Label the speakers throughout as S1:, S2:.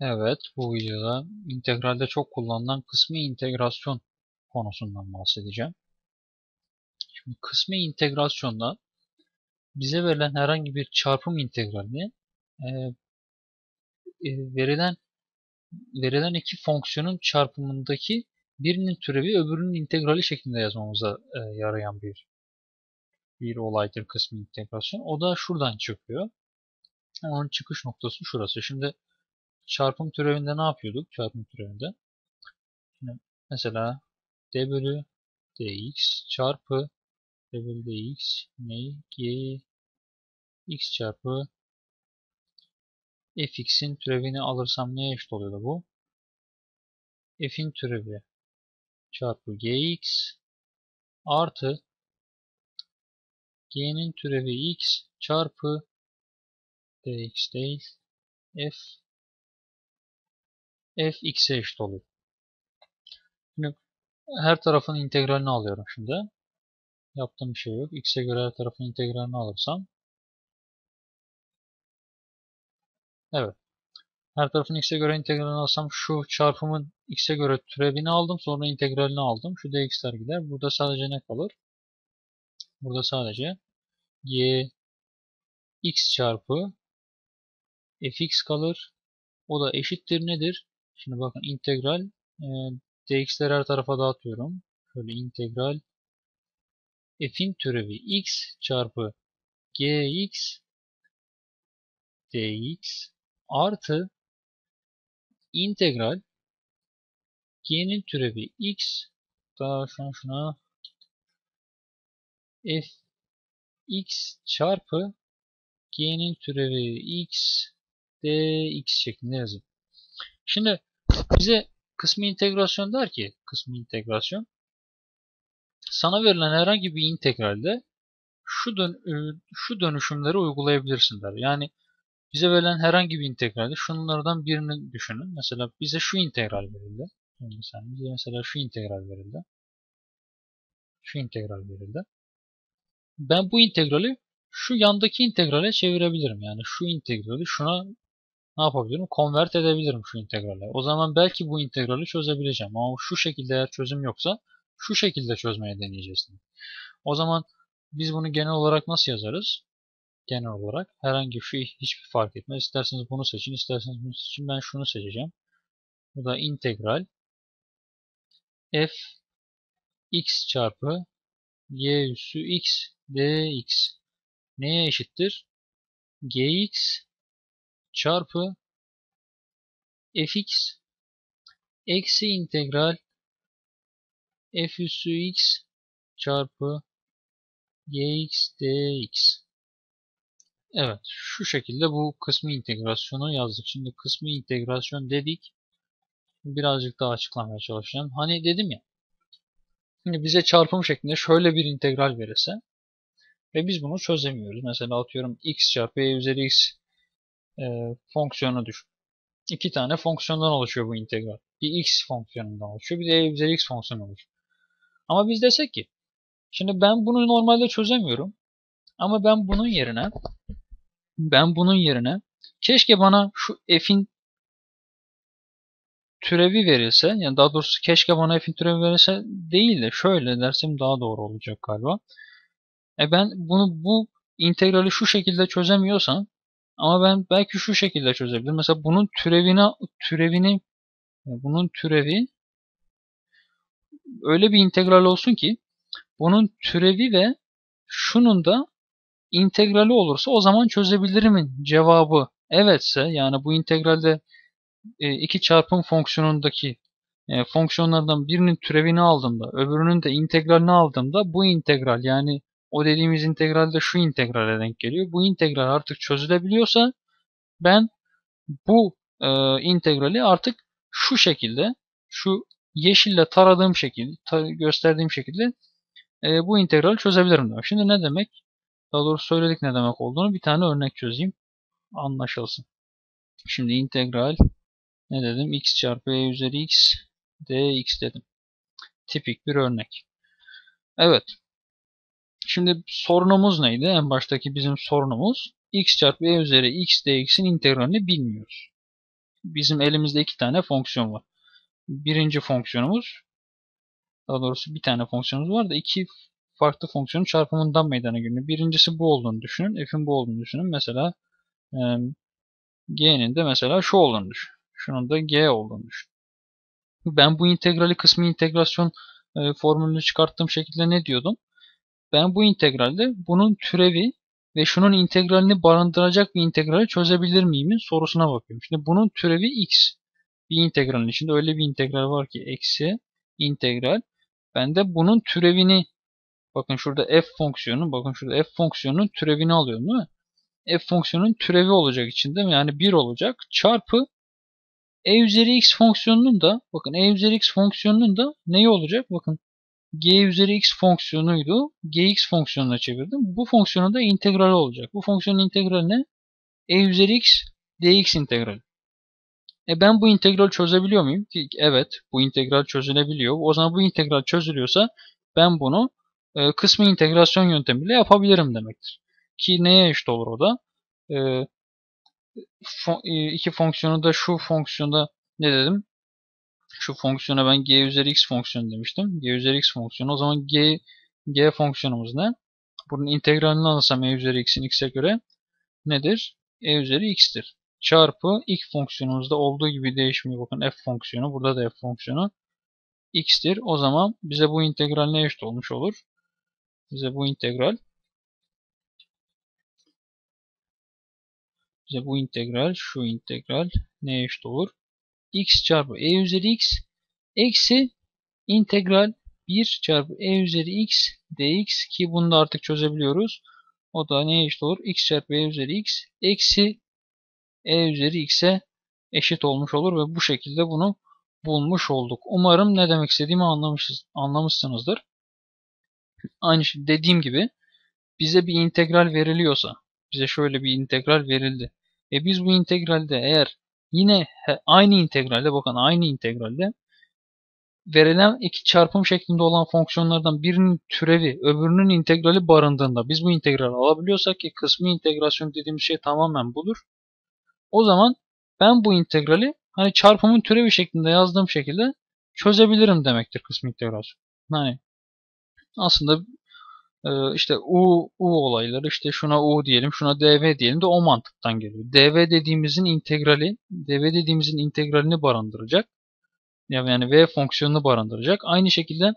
S1: Evet, bu videoda integralde çok kullanılan kısmi integrasyon konusundan bahsedeceğim. Şimdi kısmi integrasyonda bize verilen herhangi bir çarpım integralini e, e, verilen verilen iki fonksiyonun çarpımındaki birinin türevi öbürünün integrali şeklinde yazmamıza e, yarayan bir bir olaydır kısmi integrasyon. O da şuradan çıkıyor. Onun çıkış noktası şurası. Şimdi çarpım türevinde ne yapıyorduk? Çarpım türevinde. Şimdi mesela d bölü dx çarpı d bölü dx ne? g x çarpı fx'in türevini alırsam neye eşit oluyordu bu? f'in türevi çarpı gx artı g'nin türevi x çarpı dx değil f f x'e eşit oluyor. Şimdi her tarafın integralini alıyorum şimdi. Yaptığım bir şey yok. x'e göre her tarafın integralini alırsam. Evet. Her tarafın x'e göre integralini alsam şu çarpımın x'e göre türevini aldım. Sonra integralini aldım. Şu dx'ler gider. Burada sadece ne kalır? Burada sadece y x çarpı fx kalır. O da eşittir nedir? Şimdi bakın integral e, dx'leri her tarafa dağıtıyorum. Şöyle integral f'in türevi x çarpı gx dx artı integral g'nin türevi x daha şu an şuna f x çarpı g'nin türevi x dx şeklinde yazayım. Şimdi bize kısmi integrasyon der ki kısmi integrasyon sana verilen herhangi bir integralde şu dön şu dönüşümleri uygulayabilirsin der. Yani bize verilen herhangi bir integralde şunlardan birini düşünün. Mesela bize şu integral verildi. Mesela bize mesela şu integral verildi. Şu integral verildi. Ben bu integrali şu yandaki integrale çevirebilirim. Yani şu integrali şuna ne yapabilirim? Konvert edebilirim şu integrale. O zaman belki bu integrali çözebileceğim. Ama şu şekilde eğer çözüm yoksa şu şekilde çözmeye deneyeceğiz. O zaman biz bunu genel olarak nasıl yazarız? Genel olarak herhangi bir şey hiçbir fark etmez. İsterseniz bunu seçin, isterseniz bunu seçin. Ben şunu seçeceğim. Bu da integral f x çarpı y üssü x dx neye eşittir? gx çarpı fx eksi integral f üssü x çarpı gx dx. Evet şu şekilde bu kısmi integrasyonu yazdık. Şimdi kısmi integrasyon dedik. Birazcık daha açıklamaya çalışacağım. Hani dedim ya. Şimdi bize çarpım şeklinde şöyle bir integral verirse ve biz bunu çözemiyoruz. Mesela atıyorum x çarpı y üzeri x e, fonksiyonu düşün. İki tane fonksiyondan oluşuyor bu integral. Bir x fonksiyonundan oluşuyor. Bir de y üzeri x fonksiyonu oluşuyor. Ama biz desek ki şimdi ben bunu normalde çözemiyorum. Ama ben bunun yerine ben bunun yerine keşke bana şu f'in türevi verilse yani daha doğrusu keşke bana f'in türevi verilse değil de şöyle dersem daha doğru olacak galiba. E ben bunu bu integrali şu şekilde çözemiyorsam ama ben belki şu şekilde çözebilirim. Mesela bunun türevini türevini bunun türevi öyle bir integral olsun ki bunun türevi ve şunun da integrali olursa o zaman çözebilirimin cevabı evetse yani bu integralde e, iki çarpım fonksiyonundaki e, fonksiyonlardan birinin türevini aldığımda öbürünün de integralini aldığımda bu integral yani o dediğimiz integral de şu integrale denk geliyor. Bu integral artık çözülebiliyorsa ben bu e, integrali artık şu şekilde şu yeşille taradığım şekilde tar gösterdiğim şekilde e, bu integrali çözebilirim demek. Şimdi ne demek? Daha doğrusu söyledik ne demek olduğunu. Bir tane örnek çözeyim. Anlaşılsın. Şimdi integral ne dedim? x çarpı y üzeri x dx dedim. Tipik bir örnek. Evet. Şimdi sorunumuz neydi? En baştaki bizim sorunumuz x çarpı y üzeri x dx'in integralini bilmiyoruz. bizim elimizde iki tane fonksiyon var. Birinci fonksiyonumuz daha doğrusu bir tane fonksiyonumuz var da iki farklı fonksiyonun çarpımından meydana geliyor. Birincisi bu olduğunu düşünün. F'in bu olduğunu düşünün. Mesela e, G'nin de mesela şu olduğunu düşün. Şunun da G olduğunu düşün. Ben bu integrali kısmı integrasyon e, formülünü çıkarttığım şekilde ne diyordum? Ben bu integralde bunun türevi ve şunun integralini barındıracak bir integrali çözebilir miyimin sorusuna bakıyorum. Şimdi bunun türevi x. Bir integralin içinde öyle bir integral var ki eksi integral. Ben de bunun türevini bakın şurada f fonksiyonu bakın şurada f fonksiyonunun türevini alıyorum değil mi? f fonksiyonunun türevi olacak içinde yani 1 olacak çarpı e üzeri x fonksiyonunun da bakın e üzeri x fonksiyonunun da neyi olacak? Bakın g üzeri x fonksiyonuydu. gx fonksiyonuna çevirdim. Bu fonksiyonun da integrali olacak. Bu fonksiyonun integrali ne? e üzeri x dx integrali. E ben bu integrali çözebiliyor muyum? Evet bu integral çözülebiliyor. O zaman bu integral çözülüyorsa ben bunu e, kısmı integrasyon yöntemiyle yapabilirim demektir. Ki neye eşit olur o da? E, fon, e, iki fonksiyonu da şu fonksiyonda ne dedim? Şu fonksiyona ben g üzeri x fonksiyonu demiştim. g üzeri x fonksiyonu. O zaman g, g fonksiyonumuz ne? Bunun integralini alırsam e üzeri x'in x'e göre nedir? e üzeri x'tir. Çarpı ilk fonksiyonumuzda olduğu gibi değişmiyor. Bakın f fonksiyonu. Burada da f fonksiyonu x'tir. O zaman bize bu integral ne eşit olmuş olur? Bize bu integral bize bu integral şu integral ne eşit olur? X çarpı e üzeri x eksi integral 1 çarpı e üzeri x dx ki bunu da artık çözebiliyoruz. O da neye eşit olur? x çarpı e üzeri x eksi e üzeri x'e eşit olmuş olur ve bu şekilde bunu bulmuş olduk. Umarım ne demek istediğimi anlamışız, anlamışsınızdır. Aynı şey dediğim gibi bize bir integral veriliyorsa, bize şöyle bir integral verildi. E biz bu integralde eğer yine aynı integralde bakın aynı integralde verilen iki çarpım şeklinde olan fonksiyonlardan birinin türevi öbürünün integrali barındığında biz bu integrali alabiliyorsak ki kısmi integrasyon dediğimiz şey tamamen budur. O zaman ben bu integrali hani çarpımın türevi şeklinde yazdığım şekilde çözebilirim demektir kısmi integrasyon. Hani aslında işte U, U olayları işte şuna U diyelim şuna dv diyelim de o mantıktan geliyor. dv dediğimizin integrali dv dediğimizin integralini barındıracak. Yani v fonksiyonunu barındıracak. Aynı şekilde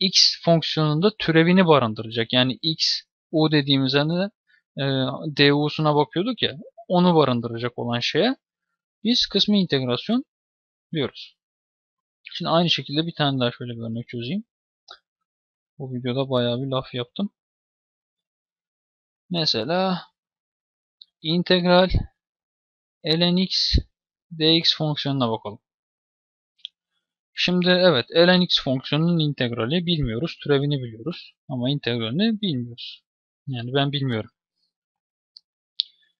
S1: x fonksiyonunda türevini barındıracak. Yani x u dediğimizde de e, du'suna bakıyorduk ya onu barındıracak olan şeye biz kısmi integrasyon diyoruz. Şimdi aynı şekilde bir tane daha şöyle bir örnek çözeyim. Bu videoda bayağı bir laf yaptım. Mesela integral ln x dx fonksiyonuna bakalım. Şimdi evet ln x fonksiyonunun integrali bilmiyoruz. Türevini biliyoruz. Ama integralini bilmiyoruz. Yani ben bilmiyorum.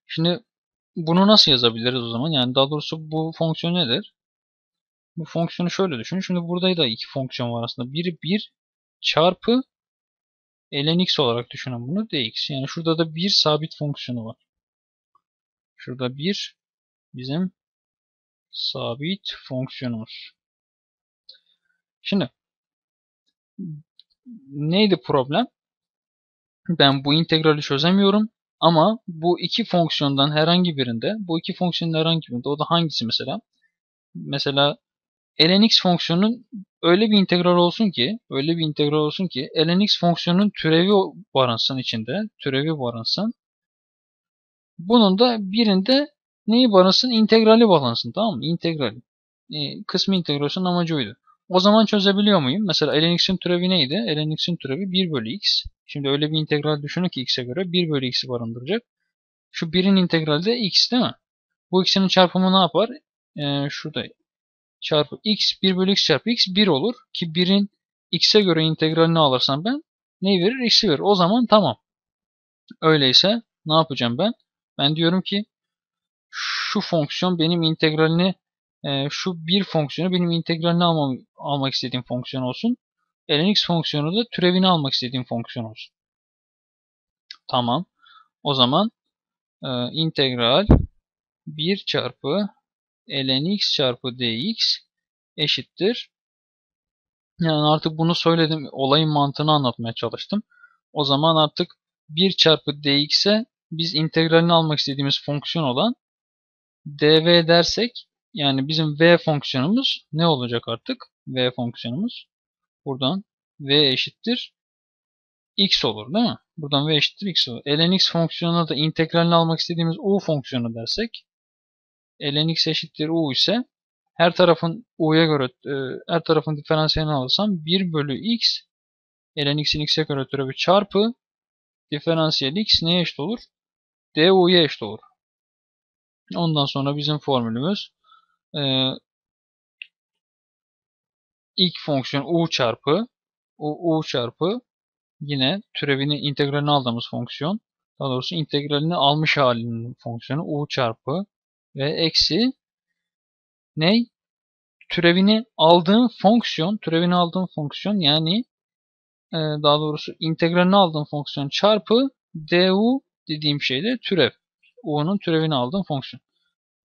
S1: Şimdi bunu nasıl yazabiliriz o zaman? Yani daha doğrusu bu fonksiyon nedir? Bu fonksiyonu şöyle düşünün. Şimdi burada da iki fonksiyon var aslında. Biri 1 çarpı ln x olarak düşünün bunu dx. Yani şurada da bir sabit fonksiyonu var. Şurada bir bizim sabit fonksiyonumuz. Şimdi neydi problem? Ben bu integrali çözemiyorum. Ama bu iki fonksiyondan herhangi birinde, bu iki fonksiyonun herhangi birinde, o da hangisi mesela? Mesela ln x fonksiyonunun öyle bir integral olsun ki, öyle bir integral olsun ki ln x fonksiyonunun türevi barınsın içinde, türevi barınsın. Bunun da birinde neyi barınsın? İntegrali barınsın, tamam mı? İntegrali. E, kısmi integrasyon amacı oydu. O zaman çözebiliyor muyum? Mesela ln x'in türevi neydi? ln x'in türevi 1 bölü x. Şimdi öyle bir integral düşünün ki x'e göre 1 bölü x'i barındıracak. Şu 1'in integrali de x değil mi? Bu x'in çarpımı ne yapar? Ee, şurada çarpı x 1 bölü x çarpı x 1 olur. Ki 1'in x'e göre integralini alırsam ben neyi verir? x'i verir. O zaman tamam. Öyleyse ne yapacağım ben? Ben diyorum ki şu fonksiyon benim integralini e, şu bir fonksiyonu benim integralini almam, almak istediğim fonksiyon olsun. ln x fonksiyonu da türevini almak istediğim fonksiyon olsun. Tamam. O zaman e, integral 1 çarpı ln x çarpı dx eşittir. Yani artık bunu söyledim. Olayın mantığını anlatmaya çalıştım. O zaman artık 1 çarpı dx'e biz integralini almak istediğimiz fonksiyon olan dv dersek yani bizim v fonksiyonumuz ne olacak artık? v fonksiyonumuz buradan v eşittir x olur değil mi? Buradan v eşittir x olur. ln x fonksiyonuna da integralini almak istediğimiz u fonksiyonu dersek ln x eşittir u ise her tarafın u'ya göre e, her tarafın diferansiyelini alırsam 1 bölü x ln x'in x'e göre türevi çarpı diferansiyel x neye eşit olur? du'ya eşit olur. Ondan sonra bizim formülümüz e, ilk fonksiyon u çarpı u, u çarpı yine türevini integralini aldığımız fonksiyon daha doğrusu integralini almış halinin fonksiyonu u çarpı ve eksi ne? Türevini aldığım fonksiyon, türevini aldığım fonksiyon yani e, daha doğrusu integralini aldığım fonksiyon çarpı du dediğim şey de türev. u'nun türevini aldığım fonksiyon.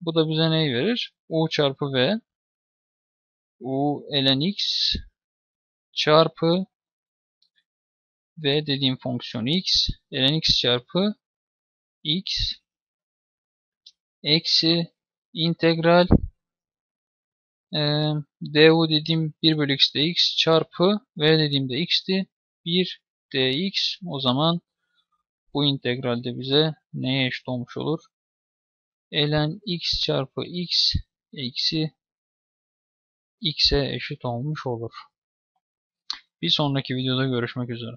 S1: Bu da bize neyi verir? u çarpı v u ln x çarpı v dediğim fonksiyon x ln x çarpı x eksi integral e, du dediğim 1 bölü x dx çarpı v dediğimde x'ti 1 dx o zaman bu integralde bize neye eşit olmuş olur? ln x çarpı x eksi x'e eşit olmuş olur. Bir sonraki videoda görüşmek üzere.